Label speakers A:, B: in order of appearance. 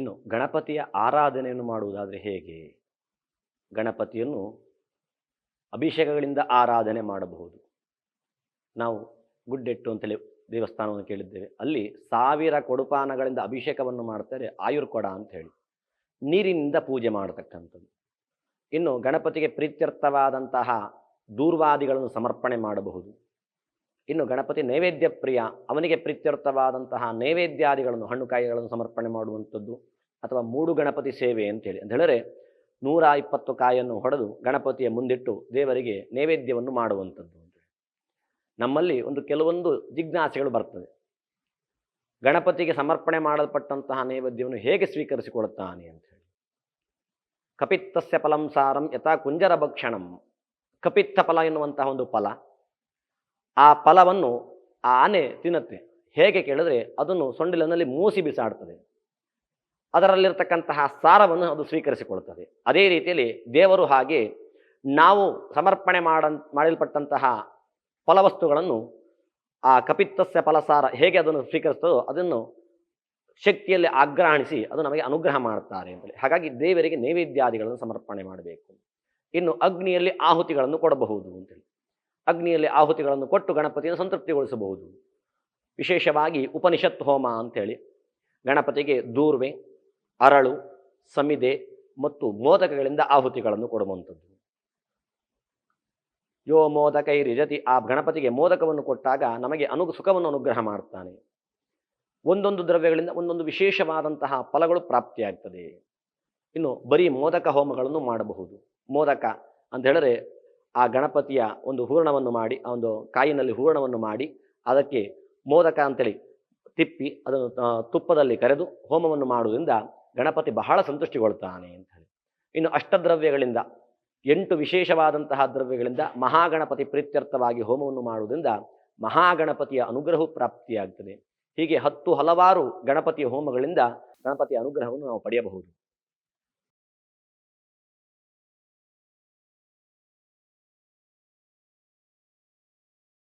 A: ಇನ್ನು ಗಣಪತಿಯ ಆರಾಧನೆಯನ್ನು ಮಾಡುವುದಾದರೆ ಹೇಗೆ? ಗಣಪತಿಯನ್ನು ಅಭಿಷೇಕಗಳಿಂದ ಆರಾಧನೆ ಮಾಡಬಹುದು. ನಾವು ಗುಡ್ಡೆಟ್ಟು ಅಂತೇಳಿ ದೇವಸ್ಥಾನವನ್ನು ಕೇಳಿದ್ದೇವೆ. ಅಲ್ಲಿ ಸಾವಿರ ಕೊಡುಪಾನಗಳಿಂದ ಅಭಿಷೇಕವನ್ನು ಮಾಡ್ತಾರೆ ಆಯುರ್ಕೊಡ ಅಂತ ಹೇಳಿ ನೀರಿನಿಂದ ಪೂಜೆ ಮಾಡತಕ್ಕಂಥದ್ದು. ಇನ್ನು ಗಣಪತಿಗೆ ಪ್ರೀತ್ಯರ್ಥವಾದಂತಹ ದೂರ್ವಾದಿಗಳನ್ನು ಸಮರ್ಪಣೆ ಮಾಡಬಹುದು. ಇನ್ನು ಗಣಪತಿ ನೈವೇದ್ಯ ಪ್ರಿಯ, ಅವನಿಗೆ ಪ್ರೀತ್ಯರ್ಥವಾದಂತಹ ನೈವೇದ್ಯಾದಿಗಳನ್ನು, ಹಣ್ಣು ಕಾಯಿಗಳನ್ನು ಸಮರ್ಪಣೆ ಮಾಡುವಂಥದ್ದು ಅಥವಾ ಮೂಡು ಗಣಪತಿ ಸೇವೆ ಅಂತೇಳಿ ಅಂತ ಹೇಳಿದ್ರೆ ನೂರ ಇಪ್ಪತ್ತು ಕಾಯನ್ನು ಹೊಡೆದು ಗಣಪತಿಯ ಮುಂದಿಟ್ಟು ದೇವರಿಗೆ ನೈವೇದ್ಯವನ್ನು ಮಾಡುವಂಥದ್ದು ನಮ್ಮಲ್ಲಿ ಒಂದು ಕೆಲವೊಂದು ಜಿಜ್ಞಾಸೆಗಳು ಬರ್ತದೆ. ಗಣಪತಿಗೆ ಸಮರ್ಪಣೆ ಮಾಡಲ್ಪಟ್ಟಂತಹ ನೈವೇದ್ಯವನ್ನು ಹೇಗೆ ಸ್ವೀಕರಿಸಿಕೊಳ್ಳುತ್ತಾನೆ ಅಂತ ಹೇಳಿ. ಕಪಿತ್ತಸ್ಯ ಫಲಂ ಸಾರಂ ಯಥಾ ಕುಂಜರ ಭಕ್ಷಣಂ. ಕಪಿತ್ತ ಫಲ ಎನ್ನುವಂತಹ ಒಂದು ಫಲ. ಆ ಫಲವನ್ನು ಆ ಆನೆ ತಿನ್ನುತ್ತೆ. ಹೇಗೆ ಕೇಳಿದ್ರೆ ಅದನ್ನು ಸೊಂಡಿಲಿನಲ್ಲಿ ಮೂಸಿ ಬಿಸಾಡ್ತದೆ ಅದರಲ್ಲಿರ್ತಕ್ಕಂತಹ ಸಾರವನ್ನು ಅದು ಸ್ವೀಕರಿಸಿಕೊಳ್ಳುತ್ತದೆ. ಅದೇ ರೀತಿಯಲ್ಲಿ ದೇವರು ಹಾಗೆ ನಾವು ಸಮರ್ಪಣೆ ಮಾಡ, ಮಾಡಲ್ಪಟ್ಟಂತಹ ಫಲವಸ್ತುಗಳನ್ನು, ಆ ಕಪಿತ್ತಸ್ಯ ಫಲಸಾರ ಹೇಗೆ ಅದನ್ನು ಸ್ವೀಕರಿಸ್ತದೋ ಅದನ್ನು ಶಕ್ತಿಯಲ್ಲಿ ಆಗ್ರಹಣಿಸಿ ಅದು ನಮಗೆ ಅನುಗ್ರಹ ಮಾಡುತ್ತಾರೆ ಅಂತೇಳಿ. ಹಾಗಾಗಿ ದೇವರಿಗೆ ನೈವೇದ್ಯಾದಿಗಳನ್ನು ಸಮರ್ಪಣೆ ಮಾಡಬೇಕು. ಇನ್ನು ಅಗ್ನಿಯಲ್ಲಿ ಆಹುತಿಗಳನ್ನು ಕೊಡಬಹುದು ಅಂತೇಳಿ. ಅಗ್ನಿಯಲ್ಲಿ ಆಹುತಿಗಳನ್ನು ಕೊಟ್ಟು ಗಣಪತಿಯನ್ನು ಸಂತೃಪ್ತಿಗೊಳಿಸಬಹುದು. ವಿಶೇಷವಾಗಿ ಉಪನಿಷತ್ ಹೋಮ ಅಂಥೇಳಿ ಗಣಪತಿಗೆ ದೂರ್ವೆ, ಅರಳು, ಸಮಿದೆ ಮತ್ತು ಮೋದಕಗಳಿಂದ ಆಹುತಿಗಳನ್ನು ಕೊಡುವಂಥದ್ದು. ಯೋ ಮೋದಕೈ ರಿಜತಿ, ಆ ಗಣಪತಿಗೆ ಮೋದಕವನ್ನು ಕೊಟ್ಟಾಗ ನಮಗೆ ಅನು ಸುಖವನ್ನು ಅನುಗ್ರಹ ಮಾಡ್ತಾನೆ ಒಂದೊಂದು ದ್ರವ್ಯಗಳಿಂದ ಒಂದೊಂದು ವಿಶೇಷವಾದಂತಹ ಫಲಗಳು ಪ್ರಾಪ್ತಿಯಾಗ್ತದೆ. ಇನ್ನು ಬರೀ ಮೋದಕ ಹೋಮಗಳನ್ನು ಮಾಡಬಹುದು. ಮೋದಕ ಅಂತ ಹೇಳಿದ್ರೆ ಆ ಗಣಪತಿಯ ಒಂದು ಹೂರಣವನ್ನು ಮಾಡಿ ಒಂದು ಕಾಯಿನಲ್ಲಿ ಹೂರಣವನ್ನು ಮಾಡಿ, ಅದಕ್ಕೆ ಮೋದಕ ಅಂತೇಳಿ ತಿಪ್ಪಿ, ಅದನ್ನು ತುಪ್ಪದಲ್ಲಿ ಕರೆದು ಹೋಮವನ್ನು ಮಾಡುವುದರಿಂದ ಗಣಪತಿ ಬಹಳ ಸಂತುಷ್ಟಿಗೊಳ್ತಾನೆ ಅಂತ ಹೇಳಿ. ಇನ್ನು ಅಷ್ಟದ್ರವ್ಯಗಳಿಂದ, ಎಂಟು ವಿಶೇಷವಾದಂತಹ ದ್ರವ್ಯಗಳಿಂದ ಮಹಾಗಣಪತಿ ಪ್ರೀತ್ಯರ್ಥವಾಗಿ ಹೋಮವನ್ನು ಮಾಡುವುದರಿಂದ ಮಹಾಗಣಪತಿಯ ಅನುಗ್ರಹವು ಪ್ರಾಪ್ತಿಯಾಗ್ತದೆ. ಹೀಗೆ ಹತ್ತು ಹಲವಾರು ಗಣಪತಿಯ ಹೋಮಗಳಿಂದ ಗಣಪತಿಯ ಅನುಗ್ರಹವನ್ನು ನಾವು ಪಡೆಯಬಹುದು.